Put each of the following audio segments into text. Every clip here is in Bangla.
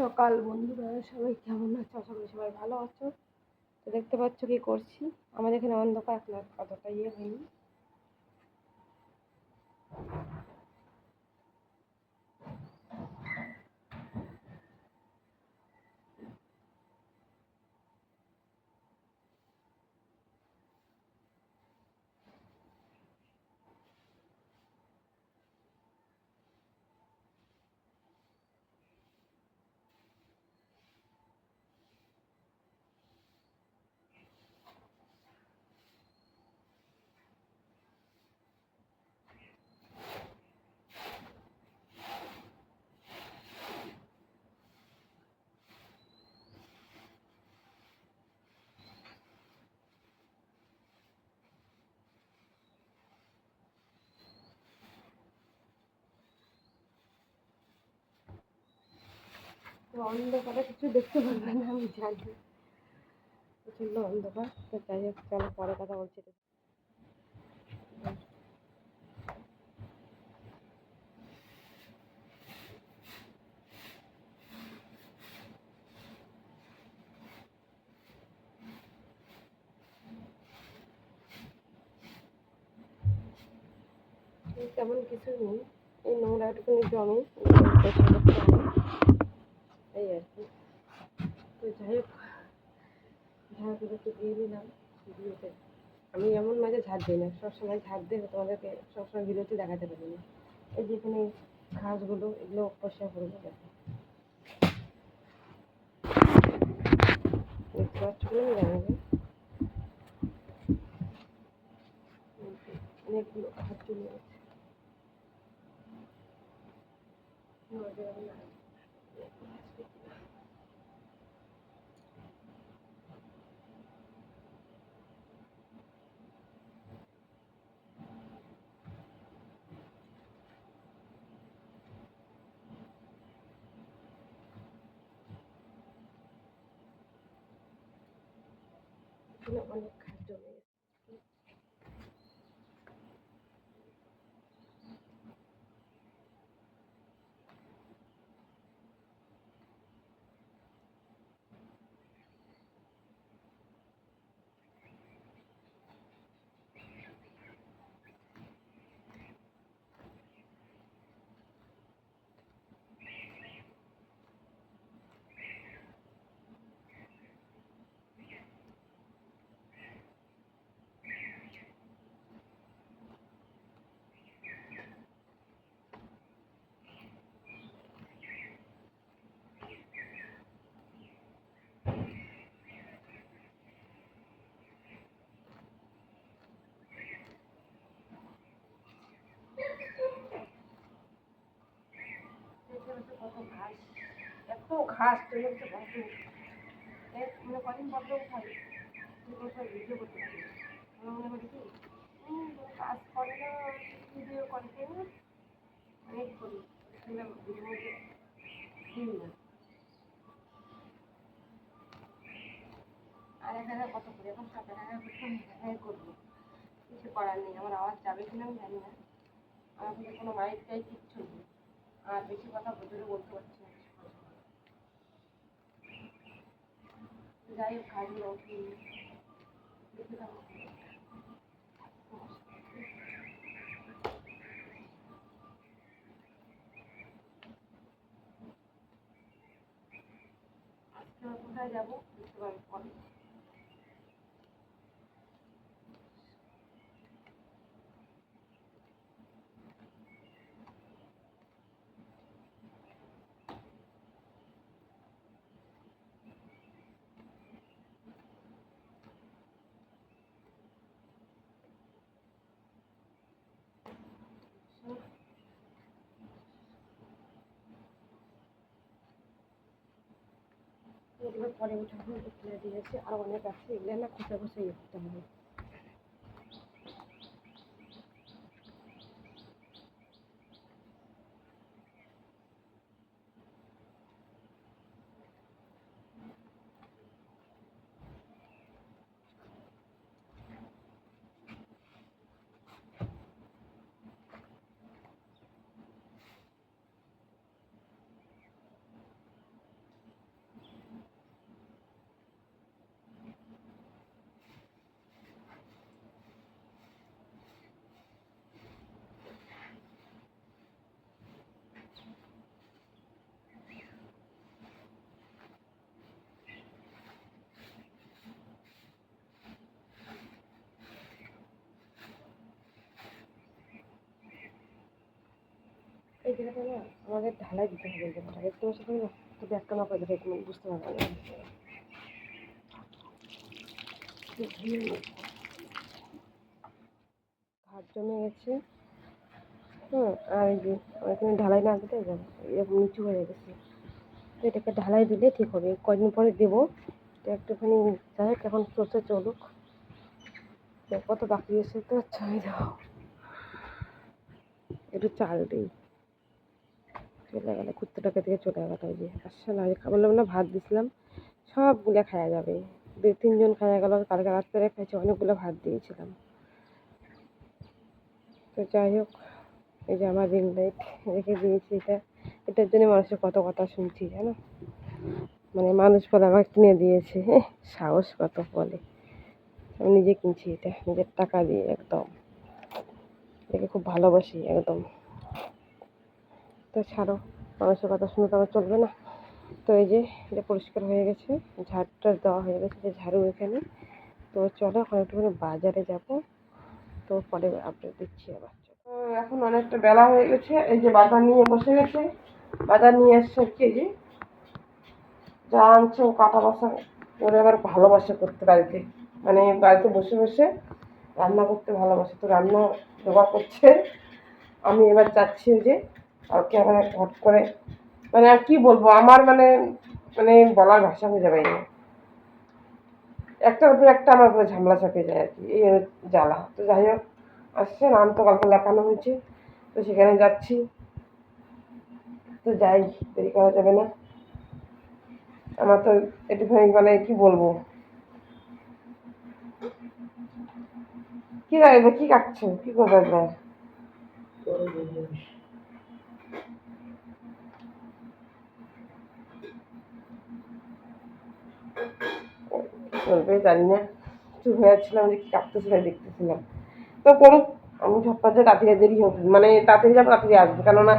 সকাল বন্ধুরা সবাই কেমন আছো? আশা করি সবাই ভালো আছো। তো দেখতে পাচ্ছ কি করছি? আমাদের এখানে অন্ধকার, এখন অতটা ইয়ে হয়নি। তো অন্ধকারে কিছু দেখতে পারবে না, আমি জানি। প্রচণ্ড অন্ধকার, তো যাই হোক, চলো পরে কথা বলছি। তেমন কিছু নেই, এই নোংরাটুকুনি জমে পরিষ্কার করতে হবে এই আর কি তো যাই হোক ঝাড়গুলো একটু দিয়ে দিলাম ভিডিওতে। আমি এমন মাঝে ঝাড় দিই না, সবসময় ঝাড় দিয়ে তোমাদেরকে সবসময় ভিডিওতে দেখাতে পারি না। এই যেখানে ঘাসগুলো, এগুলো পরিষ্কার করব দেখো দেখতে পাচ্ছ কি আমি জানি না অনেকগুলো ঘাস চলে গেছে এখানে অনেক ঘাস জমে কত ঘাস? এত ঘাস বদ্ধ এক মানে কদিন বদ্ধ উঠাই ভিডিও করতে মনে করি কি? কাজ করে না ভিডিও অনেক করি। না। আর এখানে কত করে? এখন সাত করতে হ্যাঁ করব। কিছু করার নেই, আমার আওয়াজ যাবে কিনা আমি জানি না। আমার কোনো মাইক টাইক কিচ্ছু নেই। আর বেশি কথা ভেতরে বলতে পারছি না যাই হোক উঠি দেখে আজকে কোথায় যাব? বুঝতে পারব এগুলো পরে উঠাবো খুলে দিয়েছে। আর অনেক আছে এগুলো না খুঁজে খুঁজে করতে হবে। এই জায়গাটা না আমাদের ঢালাই দিতে হবে এই জায়গাটা দেখতে পাচ্ছি তুমি তো ব্যাগটা না করে তুমি বুঝতে পারবে। ভাত জমে গেছে। হ্যাঁ আর এই ঢালাই না দিতে এরকম নিচু হয়ে গেছে। তো এটাকে ঢালাই দিলে ঠিক হবে। কদিন পরে দেবো। তো একটুখানি যাই হোক, এখন চলছে চলুক। কত বাকি এসে তো চাই দাও। একটু চাল দিই। চলে গেল, কুত্তাটাকে থেকে চলে গেল ওই যে। আসছে না বললাম না, ভাত দিছিলাম, সবগুলো খাওয়া যাবে। দু তিনজন খাওয়া গেল, কালকে রাত্রে খাইছে, অনেকগুলো ভাত দিয়েছিলাম। তো যাই হোক, এই যে আমার রিং লাইট রেখে দিয়েছি এটা। এটার জন্য মানুষের কত কথা শুনছি, জানো? মানে মানুষ বলে, আমাকে কিনে দিয়েছে সাহস কত বলে। আমি নিজে কিনছি এটা, নিজের টাকা দিয়ে, একদম। একে খুব ভালোবাসি, একদম। তো ছাড়ো, মানুষের কথা শুনে তো আমার চলবে না। তো এই যে, এটা পরিষ্কার হয়ে গেছে, ঝাড়টা দেওয়া হয়ে গেছে যে ঝাড়ু এখানে। তো চলো এখন একটুখানি বাজারে যাব। তো পরে আপডেট দিচ্ছি আবার তো এখন অনেকটা বেলা হয়ে গেছে, এই যে বাজার নিয়ে বসে গেছে। বাজার নিয়ে এসছে কি যে, যা আনছে ও কাটা বাসা ওরা আবার ভালোবাসে করতে বাড়িতে। মানে বাড়িতে বসে বসে রান্না করতে ভালোবাসে। তো রান্না জোগাড় করছে। আমি এবার যাচ্ছি যে কালকে মানে হট করে মানে আর কি বলব, আমার মানে মানে বলার ভাষা হয়ে যাবে না একটার উপর একটা আমার উপরে ঝামেলা চাপে যায় আর কি, এই জ্বালা। তো যাই হোক, আসছে, নাম তো কালকে লেখানো হয়েছে, তো সেখানে যাচ্ছি। তো যাই, দেরি করা যাবে না। আমার তো একটুখানি মানে কি বলব? কি রাখবে কি কাটছো? কি করবে এবার চলবে, জানি না। চুপ হয়ে যাচ্ছিলাম যে কি কাটতেছিল দেখতেছিলাম। তো করুক আমি ঝটপট যে তাড়াতাড়ি দেরি হোক মানে তাড়াতাড়ি যাব, তাড়াতাড়ি আসব। কেননা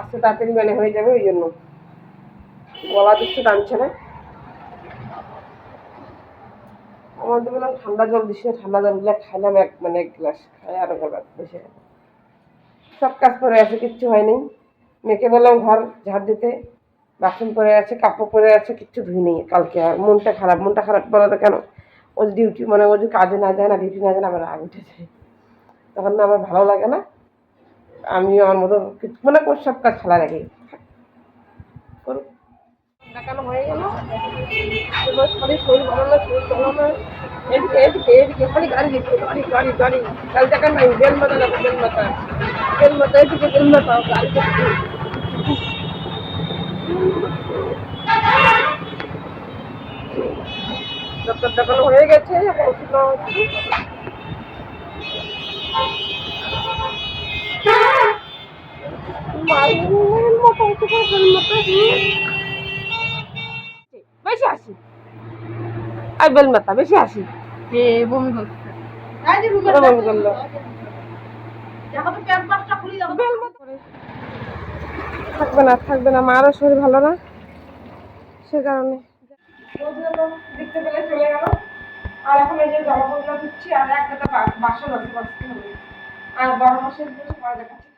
আসতে তাড়াতাড়ি মানে হয়ে যাবে ওই জন্য। গলা দিচ্ছে টানছে না। আমাদের বললাম ঠান্ডা জল না, ঠান্ডা জলগুলো খাইলাম এক মানে এক গ্লাস, খাই আরও গলা বসে সব কাজ করে আছে, কিচ্ছু হয়নি মেয়েকে বললাম ঘর ঝাড় দিতে। বাসন পরে আছে, কাপড় পরে আছে, কিচ্ছু ধুই নেই কালকে আর। মনটা খারাপ মনটা খারাপ বলো তো কেন? ও ডিউটি মানে ও যদি কাজে না যায় না ডিউটি না যায় না আমার রাগ উঠে যায়। তখন না আমার ভালো লাগে না। আমি আমার মতো মানে ওর সব কাজ ফেলা রাখি করুক। হয়ে গেল? শরীর ভালো না, শরীর ভালো না। খালি গাড়ি গাড়ি গাড়ি গাড়ি। কাল দেখা নাই, বেল মাথা বেল মাথা গাড়ি ডক্টর দেখানো হয়ে গেছে এখন ওষুধ নেওয়া হচ্ছে মায়ের মতো হচ্ছে বেল মাথা বেশি আসি আর বেল মাথা বেশি যে বমি ওরা বমি করল বেল বেল মাথা করে। থাকবে না থাকবে না। মারও শরীর ভালো না। সে কারণে। দেখতে পেলে চলে গেল। আর এখন এই যে জমা পড়ল দিচ্ছি, আর একটা বাসন আছে আর বড় মাসের দেখাচ্ছি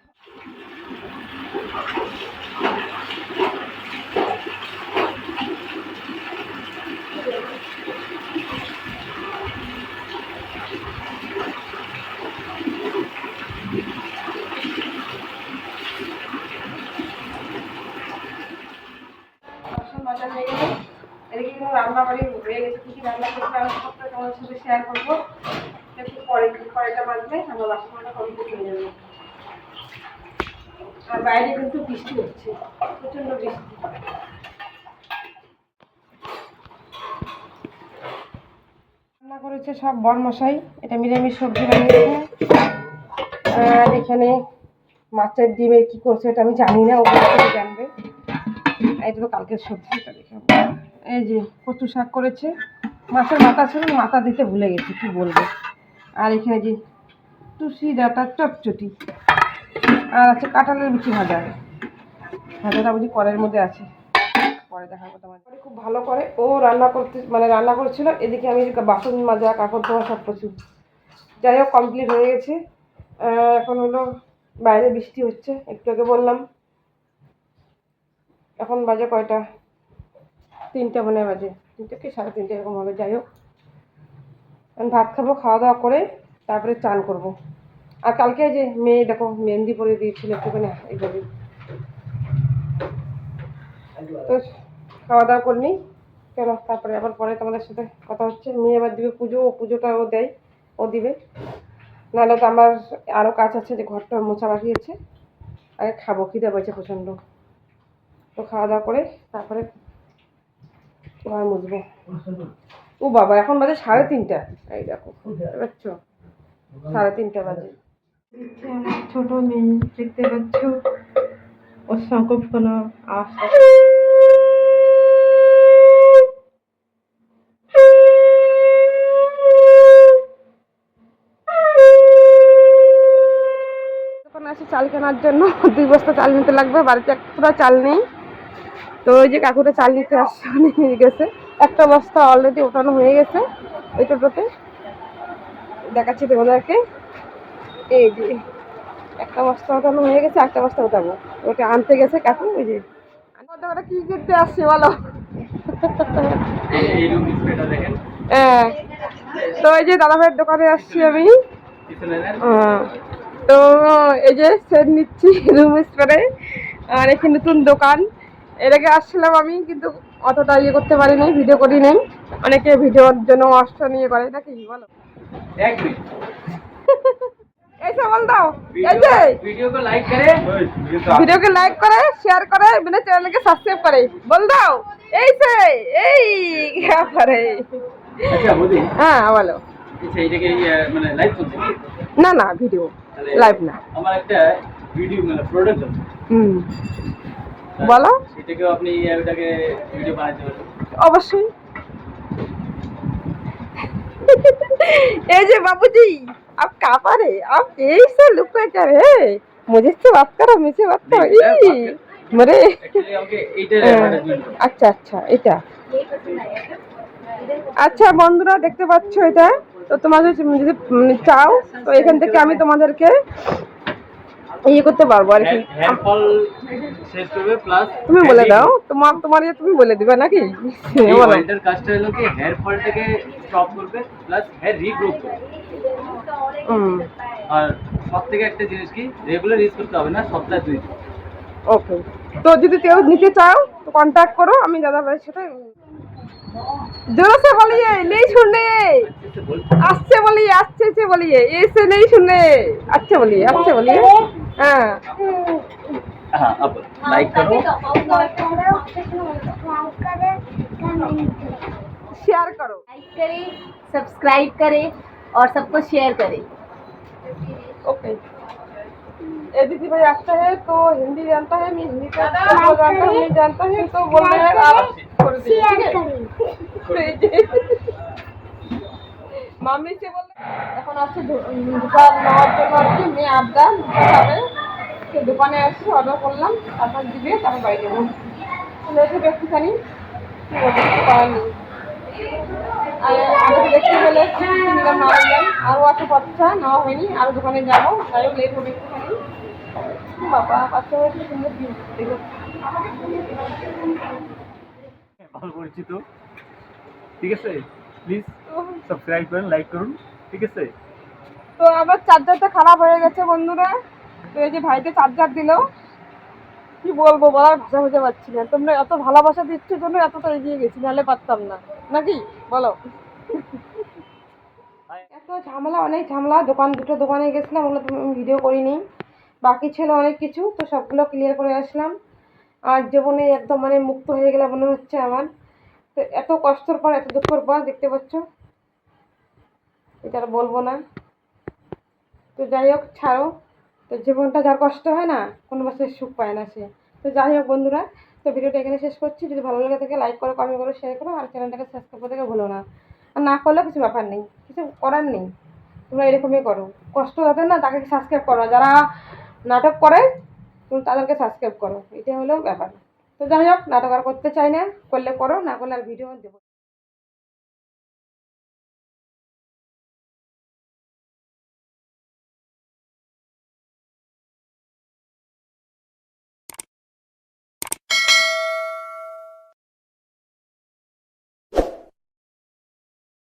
বাসন মাজা হয়ে গেল এদিকে কিন্তু রান্না বাড়ি হয়ে গেছে, কি কি রান্না করতে আমি সবটা তোমার সাথে শেয়ার করব। একটু পরে কড়াইটা বাজবে, আমার বাসনটা কমপ্লিট হয়ে যাবে। আর বাইরে কিন্তু বৃষ্টি হচ্ছে প্রচণ্ড বৃষ্টি। রান্না করেছে সব বর মশাই এটা নিরামিষ সবজি বানিয়েছে। আর এখানে মাছের ডিমে কি করছে এটা আমি জানি না, ওগুলো জানবে। এটা তো কালকের সবজি এটা দেখে এই যে কচু শাক করেছে, মাছের মাথা ছিল মাথা দিতে ভুলে গেছি, কি বলব? আর এখানে যে টুসি ডাটা চটচটি, আর আছে কাঁঠালের বিচি ভাজা। ভাজাটা বুঝি কড়াইয়ের মধ্যে আছে। পরে দেখাবো তোমার খুব ভালো করে ও রান্না করতে মানে রান্না করেছিল, এদিকে আমি বাসন মাজা, কাপড় ধোয়া সব কিছু যাই হোক কমপ্লিট হয়ে গেছে। এখন হলো বাইরে বৃষ্টি হচ্ছে, একটু আগে বললাম। এখন বাজে কয়টা? তিনটে মনে বাজে। তিনটে কি সাড়ে তিনটে এরকম হবে? যাই হোক। আমি ভাত খাব, খাওয়া দাওয়া করে তারপরে চান করব। আর কালকে যে মেয়ে, দেখো, মেহেন্দি পরে দিয়েছিল একটুখানি এইভাবে তো খাওয়া দাওয়া করনি কেন তারপরে আবার পরে তোমাদের সাথে কথা হচ্ছে। মেয়ে এবার দিবে পুজো, ও পুজোটা ও দেয়, ও দিবে। নাহলে তো আমার আরও কাজ আছে যে ঘরটা মোছা বাকি আছে আগে খাব, খিদে পেয়েছে প্রচণ্ড। তো খাওয়া দাওয়া করে তারপরে ঘর মুছবো। ও বাবা এখন বাজে সাড়ে তিনটা। এই দেখো পারছ সাড়ে তিনটা বাজে। ছোট মেয়ে দেখতে পাচ্ছ? ওর সংকট কোনো আওয়াজ চাল কেনার জন্য। দুই বস্তা চাল নিতে লাগবে বাড়িতে একটা চাল নেই। তো ওই যে কাকুটা চাল নিতে আসছে নিয়ে গেছে। একটা বস্তা অলরেডি ওঠানো হয়ে গেছে ওই টোটোতে। দেখাচ্ছি তোমাদেরকে। এই যে একটা বস্তা ওঠানো হয়ে গেছে একটা বস্তা ওঠাবো। ওটা আনতে গেছে কাকু ওই যে। ওটা কি করতে আসছে বলো? হ্যাঁ। তো এই যে দাদা ভাইয়ের দোকানে আসছি আমি। আহ, তো এই যে সেট নিচ্ছি রুম স্প্রে আর এখানে নতুন দোকান। এর আগে আসছিলাম আমি কিন্তু অতটা ইয়ে করতে পারি নাই ভিডিও করি নাই অনেকে ভিডিওর জন্য অস্ত্র নিয়ে করে নাকি বলো? বল দাও। ভিডিওকে লাইক শেয়ার মানে চ্যানেলকে সাবস্ক্রাইব করে। বল দাও। এই এই হ্যাঁ বলো। না না ভিডিও লাইভ না। হুম। বলো সেটাকেও আপনি ওটাকে ভিডিও বানাতে পারবেন অবশ্যই ये जे बाबूजी आप कहाँ पर है आप ऐसे लुक में क्या है मुझे से बात करो मुझसे बात करो नहीं, मैं बात ई, मेरे অ্যাকচুয়ালি আমাকে এইটার হ্যাঁ, অ্যাডভার্টাইজমেন্ট আচ্ছা আচ্ছা এটা আচ্ছা বন্ধুরা দেখতে পাচ্ছ এটা তো তোমাদের যদি উম, চাও তো এখান থেকে আমি তোমাদেরকে ইয়ে করতে পারবো আর কি হেয়ার ফল শেষ করবে প্লাস তুমি বলে দাও তোমার তোমার ইয়ে তুমি বলে দিবে নাকি এই বলো অয়েলটার কাজটা হলো কি হেয়ার ফলটাকে স্টপ করবে প্লাস হেয়ার রিগ্রোথ করবে হুম আর সব থেকে একটা জিনিস কি রেগুলার ইউজ করতে হবে না সপ্তাহে দুই দিন ওকে তো যদি কেউ নিতে চাও তো কন্ট্যাক্ট করো আমি দাদা ভাইয়ের সাথে জোরে से बोलिए नहीं सुनने अच्छे से बोल अच्छे बोलिए अच्छे से बोलिए ऐसे नहीं सुनने अच्छे बोलिए अच्छे बोलिए हाँ। हाँ अब लाइक करो। शेयर करो। लाइक करें सब्सक्राइब करें और सबको शेयर करें। ओके ये दीदी भाई आता है तो हिंदी जानता है मैं हिंदी का वो जानता हूँ नहीं जानता है तो बोल रहे हैं आप এখন আসছে দোকান নেওয়ার জন্য আর কি, মেয়ে আড্ডা হবে সে দোকানে আসছি অর্ডার করলাম, তারপর দিবে, তারপর বাড়ি একটুখানি কী আর দেখতে না নেওয়া হয়নি দোকানে যাব সুন্দর ঠিক আছে? প্লিজ সাবস্ক্রাইব করুন লাইক করুন ঠিক আছে? তো আবার চার্জারটা খারাপ হয়ে গেছে বন্ধুরা। তো এই যে ভাইতে চার্জার দিল। কি বলব বলার ভাষা বুঝে পাচ্ছি না। তোমরা এত ভালোবাসা দিচ্ছ জন্য এতটা এগিয়ে গেছি নাহলে পারতাম না। নাকি? বলো। এত ঝামেলা অনেক ঝামেলা। দোকান দুটো দোকানে গেছিলাম ওগুলো তো ভিডিও করিনি। বাকি ছিল অনেক কিছু তো সবগুলো ক্লিয়ার করে আসলাম। আর জীবনে একদম মানে মুক্ত হয়ে গেলে মনে হচ্ছে আমার। তো এত কষ্টের পর, এত দুঃখের পর দেখতে পাচ্ছ? এটা আর বলব না। তো যাই হোক, ছাড়ো। তো জীবনটা যার কষ্ট হয় না, কোনো বছর সুখ পায় না সে। তো যাই হোক বন্ধুরা, তো ভিডিওটা এখানে শেষ করছি। যদি ভালো লাগে থাকে লাইক করো কমেন্ট করো শেয়ার করো, আর চ্যানেলটাকে সাবস্ক্রাইব করতে ভুলো না। আর না করলেও কিছু ব্যাপার নেই, কিছু করার নেই। তোমরা এরকমই করো। কষ্ট যাদের না তাকে সাবস্ক্রাইব করো। যারা নাটক করে তুমি তাদেরকে সাবস্ক্রাইব করো। এটা হলো ব্যাপার। তো যাই হোক, নাটক আর করতে চাই না, করলে করো, না করলে আর ভিডিও দেবো